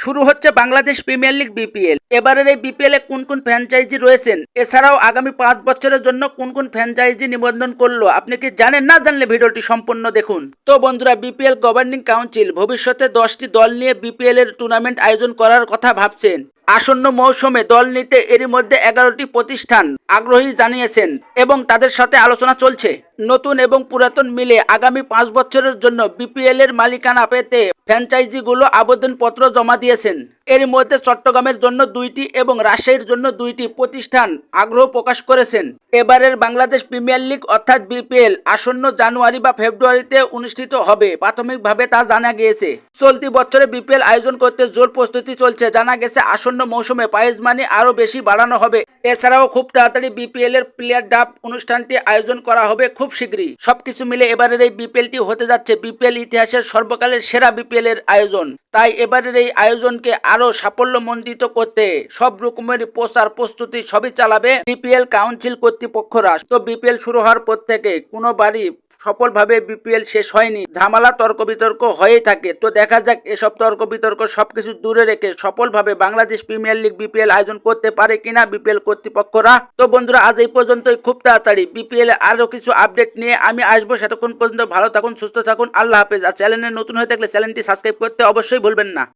শুরু হচ্ছে Bangladesh premier league BPL. এবারের এই বিপিএল এ কোন কোন ফ্র্যাঞ্চাইজি রয়েছেন? এছাড়াও আগামী পাঁচ বছরের জন্য কোন কোন ফ্র্যাঞ্চাইজি নিবন্ধন করল? আপনি কি জানেন না? জানলে ভিডিওটি সম্পূর্ণ দেখুন। তো বন্ধুরা, বিপিএল গভর্নিং কাউন্সিল ভবিষ্যতে দশটি দল নিয়ে বিপিএল এর টুর্নামেন্ট আয়োজন করার কথা ভাবছেন। আসন্ন মৌসুমে দল নিতে এরই মধ্যে এগারোটি প্রতিষ্ঠান আগ্রহী জানিয়েছেন এবং তাদের সাথে আলোচনা চলছে। নতুন এবং পুরাতন মিলে আগামী পাঁচ বছরের জন্য বিপিএল এর মালিকানা পেতে ফ্র্যাঞ্চাইজিগুলো আবেদনপত্র জমা দিয়েছেন। এর মধ্যে চট্টগ্রামের জন্য দুইটি এবং রাজশাহীর জন্য দুইটি প্রতিষ্ঠান আগ্রহ প্রকাশ করেছেন। এবারের বাংলাদেশ প্রিমিয়ার লিগ অর্থাৎ বিপিএল আসন্ন জানুয়ারি বা ফেব্রুয়ারিতে অনুষ্ঠিত হবে, প্রাথমিকভাবে তা জানা গিয়েছে। চলতি বছরে বিপিএল আয়োজন করতে জোর প্রস্তুতি চলছে, জানা গেছে আসন্ন মৌসুমে প্রাইজ মানি আরও বেশি বাড়ানো হবে। এছাড়াও খুব তাড়াতাড়ি বিপিএল এর প্লেয়ার ডাব অনুষ্ঠানটি আয়োজন করা হবে খুব শীঘ্রই। সবকিছু মিলে এবারের এই বিপিএলটি হতে যাচ্ছে বিপিএল ইতিহাসের সর্বকালের সেরা বিপিএল এর আয়োজন। তাই এবারের এই আয়োজনকে আরও সাফল্যমণ্ডিত করতে সব রকমের প্রচার প্রস্তুতি সবই চালাবে বিপিএল কাউন্সিল কর্তৃপক্ষরা। তো বিপিএল শুরু হওয়ার পর থেকে কোনো বাড়ি সফলভাবে বিপিএল শেষ হয়নি। ঝামেলা তর্ক বিতর্ক হয়েই থাকে। তো দেখা যাক এসব তর্ক বিতর্ক সবকিছু দূরে রেখে সফলভাবে বাংলাদেশ প্রিমিয়ার লিগ বিপিএল আয়োজন করতে পারে কিনা বিপিএল কর্তৃপক্ষরা। তো বন্ধুরা, আজ এই পর্যন্তই। খুব তাড়াতাড়ি বিপিএল আরও কিছু আপডেট নিয়ে আমি আসব। সেতক্ষণ পর্যন্ত ভালো থাকুন, সুস্থ থাকুন। আল্লাহ হাফেজ। আর চ্যানেলে নতুন হয়ে থাকলে চ্যানেলটি সাবস্ক্রাইব করতে অবশ্যই ভুলবেন না।